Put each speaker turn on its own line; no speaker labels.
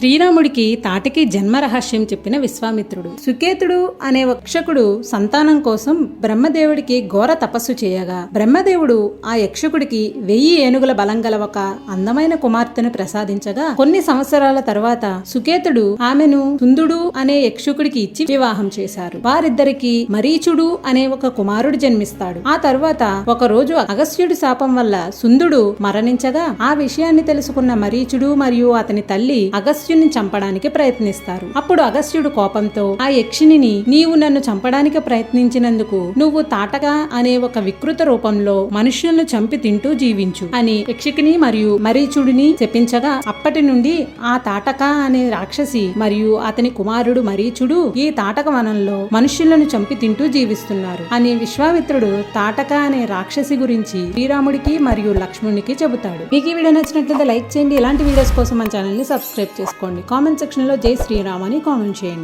శ్రీరాముడికి తాటకి జన్మ రహస్యం చెప్పిన విశ్వామిత్రుడు. సుకేతుడు అనే వక్షకుడు సంతానం కోసం బ్రహ్మదేవుడికి ఘోర తపస్సు చేయగా బ్రహ్మదేవుడు ఆ యక్షకుడికి వెయ్యి ఏనుగుల బలం గల ఒక అందమైన కుమార్తెను ప్రసాదించగా కొన్ని సంవత్సరాల తర్వాత సుకేతుడు ఆమెను తుందుడు అనే యక్షకుడికి ఇచ్చి వివాహం చేశారు. వారిద్దరికి మరీచుడు అనే ఒక కుమారుడు జన్మిస్తాడు. ఆ తర్వాత ఒకరోజు అగస్త్యుడి శాపం వల్ల సుందుడు మరణించగా ఆ విషయాన్ని తెలుసుకున్న మరీచుడు మరియు అతని తల్లి అగస్త్యుని చంపడానికి ప్రయత్నిస్తారు. అప్పుడు అగస్త్యుడు కోపంతో ఆ యక్షిణిని నీవు నన్ను చంపడానికి ప్రయత్నించినందుకు నువ్వు తాటక అనే ఒక వికృత రూపంలో మనుష్యులను చంపి తింటూ జీవించు అని యక్షికిని మరియు మరీచుడిని చెప్పించగా అప్పటి నుండి ఆ తాటక అనే రాక్షసి మరియు అతని కుమారుడు మరీచుడు ఈ తాటక వనంలో మనుష్యులను చంపి తింటూ జీవిస్తున్నారు అని విశ్వామిత్రుడు తాటక అనే రాక్షసి గురించి శ్రీరాముడికి మరియు లక్ష్మణునికి చెబుతాడు. మీకు ఈ వీడియో నచ్చినట్లయితే లైక్ చేయండి. ఇలాంటి వీడియోస్ కోసం మన ఛానల్ని సబ్స్క్రైబ్ చేసుకోండి. కామెంట్ సెక్షన్లో జై శ్రీరామ్ అని కామెంట్ చేయండి.